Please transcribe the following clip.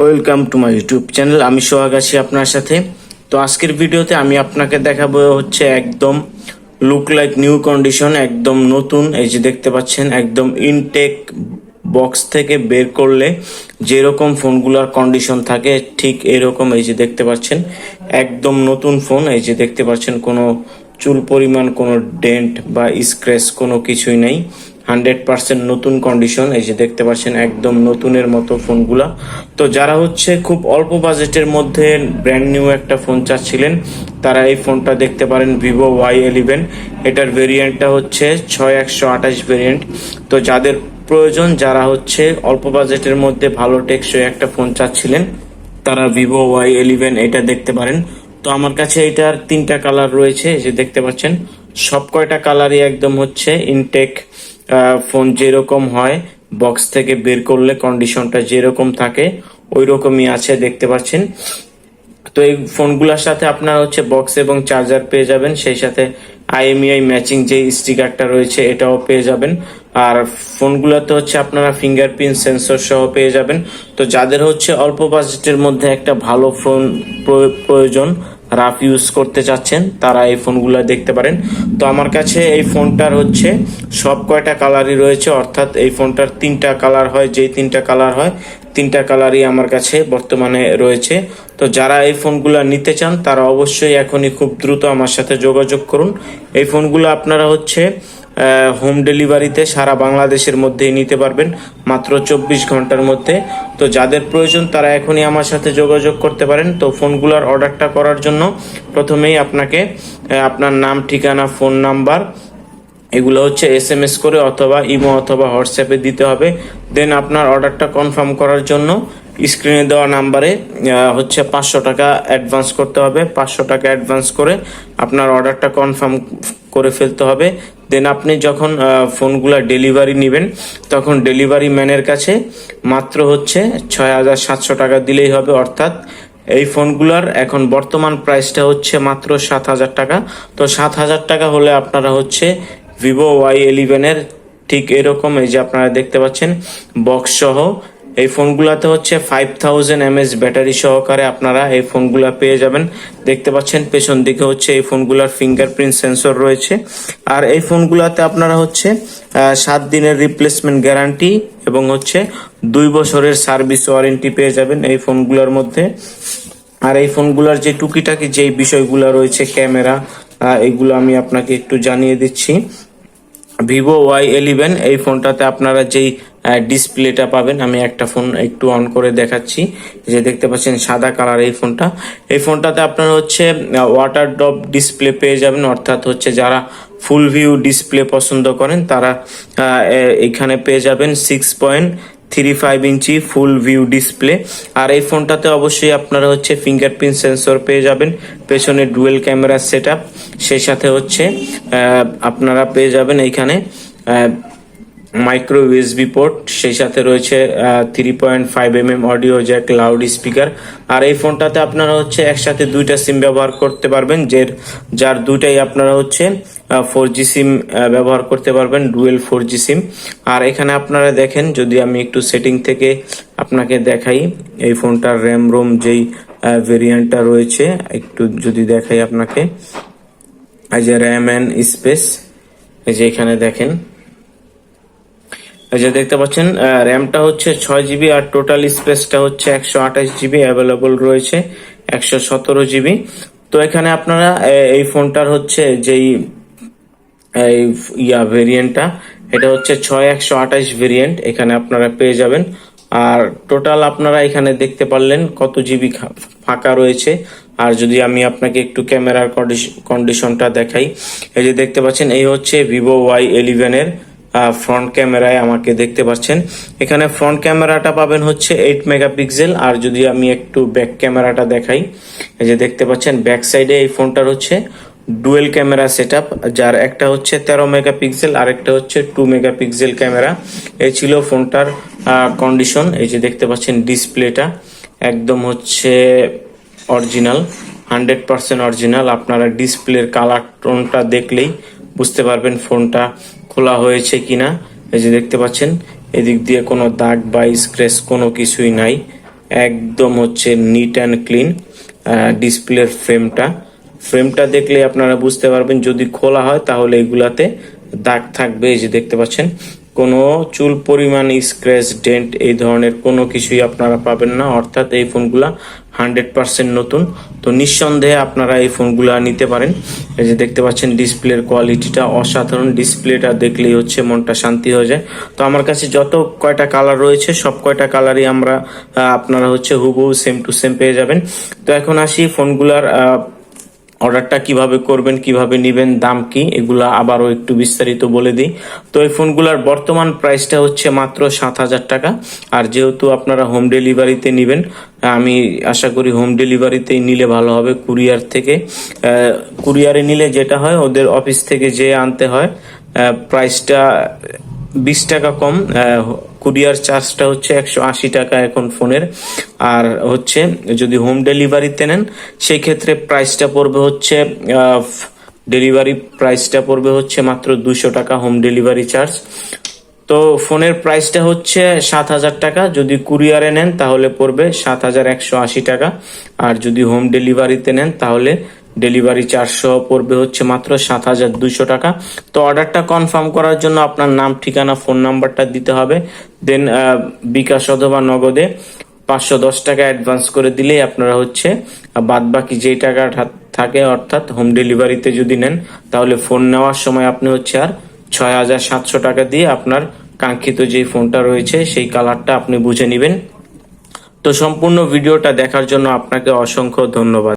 Welcome to my YouTube channel আমি সোহাগ আছি আপনার সাথে। তো আজকের ভিডিওতে আমি আপনাকে দেখাবো হচ্ছে একদম লুক লাইক নিউ কন্ডিশন একদম নতুন। এই যে দেখতে পাচ্ছেন, একদম ইনটেক বক্স থেকে বের করলে যেরকম ফোনগুলোর কন্ডিশন থাকে, ঠিক এরকম এই যে দেখতে পাচ্ছেন, একদম নতুন ফোন এই যে দেখতে পাচ্ছেন, কোনো চুল পরিমাণ, কোনো ডেন্ট বা স্ক্র্যাচ কোনো কিছুই নেই। হান্ড্রেড পার্সেন্ট নতুন কন্ডিশন এই যে দেখতে পাচ্ছেন একদম নতুনের মতো ফোনগুলা। তো যারা হচ্ছে খুব অল্প বাজেটের মধ্যে ব্র্যান্ড নিউ একটা ফোন চাচ্ছিলেন, তারা এই ফোনটা দেখতে পারেন ভিভো ওয়াই ইলেভেন এটার ভেরিয়েন্টটা হচ্ছে ছয় একশো আঠাশ ভেরিয়েন্ট তো যাদের প্রয়োজন, যারা হচ্ছে অল্প বাজেটের মধ্যে ভালো টেকসই একটা ফোন চাচ্ছিলেন, তারা ভিভো ওয়াই ইলেভেন এটা দেখতে পারেন। তো আমার কাছে এটার তিনটা কালার রয়েছে, এই যে দেখতে পাচ্ছেন। সব কয়টা কালারই একদম হচ্ছে ইনটেক ফোন যেরকম হয় বক্স থেকে বের করলে কন্ডিশনটা যেরকম থাকে ওই রকমই আছে, দেখতে পাচ্ছেন। তো এই ফোনগুলোর সাথে আপনারা হচ্ছে বক্স এবং চার্জার পেয়ে যাবেন, সেই সাথে আইএমইআই ম্যাচিং যে স্টিকারটা রয়েছে, এটাও পেয়ে যাবেন। আর ফোনগুলোতে হচ্ছে আপনারা ফিঙ্গারপ্রিন্ট সেন্সর সহ পেয়ে যাবেন। তো যাদের হচ্ছে অল্প বাজেটের মধ্যে একটা ভালো ফোন প্রয়- প্রয়োজন রাফ ইউজ করতে চাচ্ছেন, তারা এই ফোনগুলো দেখতে পারেন। তো আমার কাছে এই ফোনটার হচ্ছে সব কয়টা কালারই রয়েছে, অর্থাৎ এই ফোনটার তিনটা কালার হয়, যেই তিনটা কালার হয়, তিনটা কালারই আমার কাছে বর্তমানে রয়েছে। তো যারা এই ফোনগুলো নিতে চান, তারা অবশ্যই এখনই খুব দ্রুত আমার সাথে যোগাযোগ করুন। এই ফোনগুলো আপনারা হচ্ছে হোম ডেলিভারিতে সারা বাংলাদেশের মধ্যেই নিতে পারবেন মাত্র চব্বিশ ঘণ্টার মধ্যে। তো যাদের প্রয়োজন তারা এখনই আমার সাথে যোগাযোগ করতে পারেন। তো ফোনগুলোর অর্ডারটা করার জন্য প্রথমেই আপনাকে আপনার নাম, ঠিকানা ফোন নাম্বার এগুলো হচ্ছে এস এম এস করে অথবা ইমো অথবা হোয়াটসঅ্যাপে দিতে হবে। দেন আপনার অর্ডারটা কনফার্ম করার জন্য স্ক্রিনে দেওয়া নাম্বারে হচ্ছে পাঁচশো টাকা অ্যাডভান্স করতে হবে। পাঁচশো টাকা অ্যাডভান্স করে আপনার অর্ডারটা কনফার্ম করে ফেলতে হবে। দেন আপনি যখন ফোনগুলো ডেলিভারি নেবেন, তখন ডেলিভারি ম্যানের কাছে মাত্র হচ্ছে ছয় হাজার সাতশো টাকা দিলেই হবে। অর্থাৎ এই ফোনগুলোর এখন বর্তমান প্রাইসটা হচ্ছে মাত্র সাত হাজার টাকা। তো সাত হাজার টাকা হলে আপনারা হচ্ছে ভিভো ওয়াই ইলেভেনের ঠিক এরকম এই যে আপনারা দেখতে পাচ্ছেন বক্স সহ এই ফোনগুলোতে হচ্ছে ফাইভ থাউজেন্ড এমএস ব্যাটারি সহকারে আপনারা এই ফোনগুলো পেয়ে যাবেন। দেখতে পাচ্ছেন, পেছন দিকে হচ্ছে এই ফোনগুলোর ফিঙ্গারপ্রিন্ট সেন্সর রয়েছে। আর এই ফোনগুলোতে আপনারা হচ্ছে সাত দিনের রিপ্লেসমেন্ট গ্যারান্টি এবং হচ্ছে দুই বছরের সার্ভিস ওয়ারেন্টি পেয়ে যাবেন এই ফোনগুলোর মধ্যে। আর এই ফোনগুলোর যে টুকিটাকি যে বিষয়গুলো রয়েছে, ক্যামেরা এগুলো আমি আপনাকে একটু জানিয়ে দিচ্ছি। ভিভো ওয়াই ইলেভেন এই ফোনটাতে আপনারা যেই ডিসপ্লেটা পাবেন। আমি একটা ফোন একটু অন করে দেখাচ্ছি। যে দেখতে পাচ্ছেন, সাদা কালার এই ফোনটা এই ফোনটাতে আপনারা হচ্ছে ওয়াটার ড্রপ ডিসপ্লে পেয়ে যাবেন। অর্থাৎ হচ্ছে যারা ফুল ভিউ ডিসপ্লে পছন্দ করেন, তারা এখানে পেয়ে যাবেন six point three five inch full view display আর এই ফোনটাতে অবশ্যই আপনারা হচ্ছে ফিঙ্গারপ্রিন্ট সেন্সর পেয়ে যাবেন। পেছনে ডুয়েল ক্যামেরা সেট সেই সাথে হচ্ছে আপনারা পেয়ে যাবেন এইখানে মাইক্রো ইউএসবি পোর্ট সেই সাথে রয়েছে three point five M M audio jack loud speaker আর এই ফোনটাতে আপনারা হচ্ছে একসাথে দুইটা সিম ব্যবহার করতে পারবেন, যে যার দুইটাই আপনারা হচ্ছে ফোর জি সিম ব্যবহার করতে পারবেন ডুয়েল ফোর জি সিম আর এখানে আপনারা দেখেন, যদি আমি একটু সেটিং থেকে আপনাকে দেখাই, এই ফোনটার র্যাম রোম যেই ভেরিয়েন্টটা রয়েছে, একটু যদি দেখাই আপনাকে। এই যে র্যাম অ্যান্ড স্পেস এই যে এখানে দেখেন। এই যে দেখতে পাচ্ছেন র্যামটা হচ্ছে ছয় জিবি আর টোটাল স্পেসটা হচ্ছে একশো আঠাশ জিবি অ্যাভেলেবল রয়েছে, একশো সতেরো জিবি তো এখানে আপনারা এই ফোনটার হচ্ছে যেই ইয়া ভেরিয়েন্টটা এটা হচ্ছে ছয় একশো আঠাশ ভেরিয়েন্ট এখানে আপনারা পেয়ে যাবেন। আর টোটাল আপনারা এখানে দেখতে পারলেন কত জিবি ফাঁকা রয়েছে। আর যদি আমি আপনাকে একটু ক্যামেরার কন্ডিশনটা দেখাই, এই যে দেখতে পাচ্ছেন, এই হচ্ছে ভিভো ওয়াই ইলেভেনের ফ্রন্ট ক্যামেরায় আমাকে দেখতে পাচ্ছেন। এখানে ফ্রন্ট ক্যামেরাটা পাবেন হচ্ছে এইট মেগাপিক্সেল আর যদি আমি একটু ব্যাক ক্যামেরাটা দেখাই, এই যে দেখতে পাচ্ছেন ব্যাক সাইডে এই ফোনটার হচ্ছে ডুয়েল ক্যামেরা সেট যার একটা হচ্ছে তেরো মেগাপিক্সেল আর একটা হচ্ছে টু মেগাপিক্সেল ক্যামেরা এই ছিল ফোনটার কন্ডিশন এই যে দেখতে পাচ্ছেন ডিসপ্লেটা একদম হচ্ছে অরিজিনাল হান্ড্রেড পার্সেন্ট অরিজিনাল আপনারা ডিসপ্লের কালার টোনটা দেখলেই বুঝতে পারবেন ফোনটা খোলা হয়েছে কিনা। এই যে দেখতে পাচ্ছেন, এদিক দিয়ে কোনো দাগ বা স্ক্র্যাচ কোনো কিছুই নাই। একদম হচ্ছে নিট অ্যান্ড ক্লিন ডিসপ্লের ফ্রেমটা ফ্রেমটা দেখলে আপনারা বুঝতে পারবেন, যদি খোলা হয় তাহলে এগুলাতে দাগ থাকবে। এই যে দেখতে পাচ্ছেন কোনো চুল পরিমাণ স্ক্র্যাচ ডেন্ট এই ধরনের কোনো কিছুই আপনারা পাবেন না। অর্থাৎ এই ফোনগুলা হান্ড্রেড পার্সেন্ট নতুন। তো নিঃসন্দেহে আপনারা এই ফোনগুলা নিতে পারেন। এই যে দেখতে পাচ্ছেন ডিসপ্লের কোয়ালিটিটা অসাধারণ। ডিসপ্লেটা দেখলেই হচ্ছে মনটা শান্তি হয়ে যায়। তো আমার কাছে যত কয়টা কালার রয়েছে, সব কয়টা কালারই আমরা আপনারা হচ্ছে হুবহু সেম টু সেম পেয়ে যাবেন। তো এখন আসি ফোনগুলার অর্ডারটা কীভাবে করবেন, কীভাবে নিবেন, দাম কি, এগুলা আবারও একটু বিস্তারিত বলে দিই। তো এই ফোনগুলোর বর্তমান প্রাইসটা হচ্ছে মাত্র সাত হাজার টাকা। আর যেহেতু আপনারা হোম ডেলিভারিতে নিবেন, আমি আশা করি হোম ডেলিভারিতেই নিলে ভালো হবে কুরিয়ার থেকে। কুরিয়ারে নিলে যেটা হয়, ওদের অফিস থেকে যে আনতে হয় প্রাইসটা বিশ টাকা কম কুরিয়ার চার্জটা হচ্ছে একশো আশি টাকা এখন ফোনের। আর হচ্ছে, যদি হোম ডেলিভারিতে নেন সেই ক্ষেত্রে প্রাইসটা পড়বে হচ্ছে ডেলিভারি প্রাইসটা পড়বে হচ্ছে মাত্র দুশো টাকা হোম ডেলিভারি চার্জ। তো ফোনের প্রাইসটা হচ্ছে সাত হাজার টাকা। যদি কুরিয়ারে নেন, তাহলে পড়বে সাত হাজার একশো আশি টাকা। আর যদি হোম ডেলিভারিতে নেন, তাহলে ডেলিভারি চারশো পড়বে হচ্ছে মাত্র সাত হাজার দুইশো টাকা। তো অর্ডারটা কনফার্ম করার জন্য আপনার নাম, ঠিকানা, ফোন নাম্বারটা দিতে হবে। দেন বিকাশ অথবা নগদে পাঁচশো দশ টাকা অ্যাডভান্স করে দিলেই আপনারা হচ্ছে বাদ বাকি যেই টাকা থাকে অর্থাৎ হোম ডেলিভারিতে যদি নেন, তাহলে ফোন নেওয়ার সময় আপনি হচ্ছে আর ছয় হাজার সাতশো টাকা দিয়ে আপনার কাঙ্ক্ষিত যে ফোনটা রয়েছে, সেই কালারটা আপনি বুঝে নেবেন। তো সম্পূর্ণ ভিডিওটা দেখার জন্য আপনাকে অসংখ্য ধন্যবাদ।